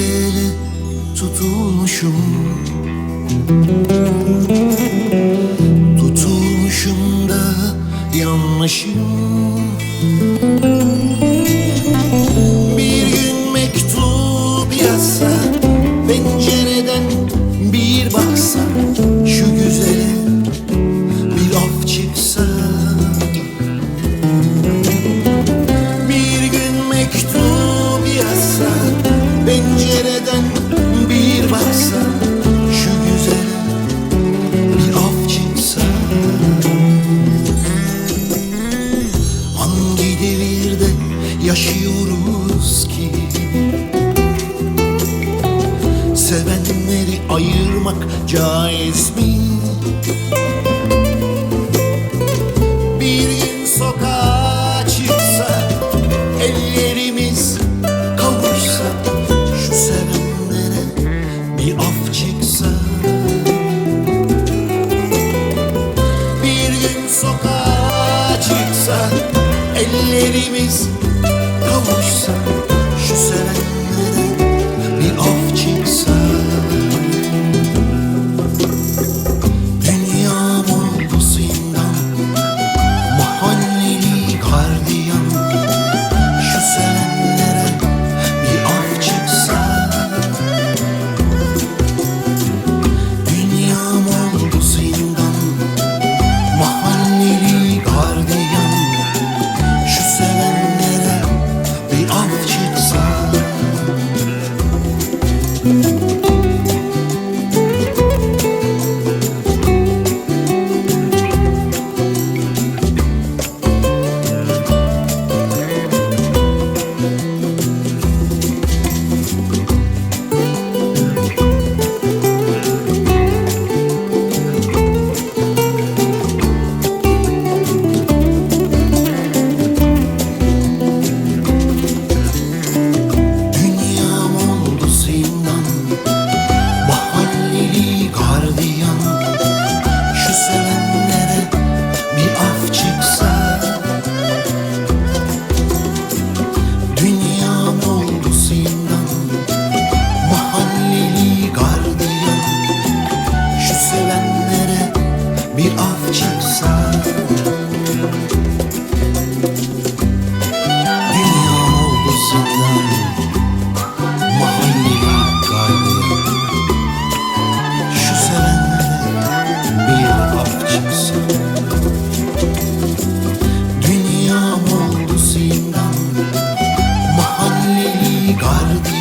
tutulmuşum Tutulmuşum yaşıyoruz ki Sevenleri ayırmak caiz mi? Bir gün sokağa çıksa Ellerimiz kavuşsa Şu sevenlere bir af çıksa Bir gün sokağa çıksa Ellerimiz olmuşsa şu seven Martí.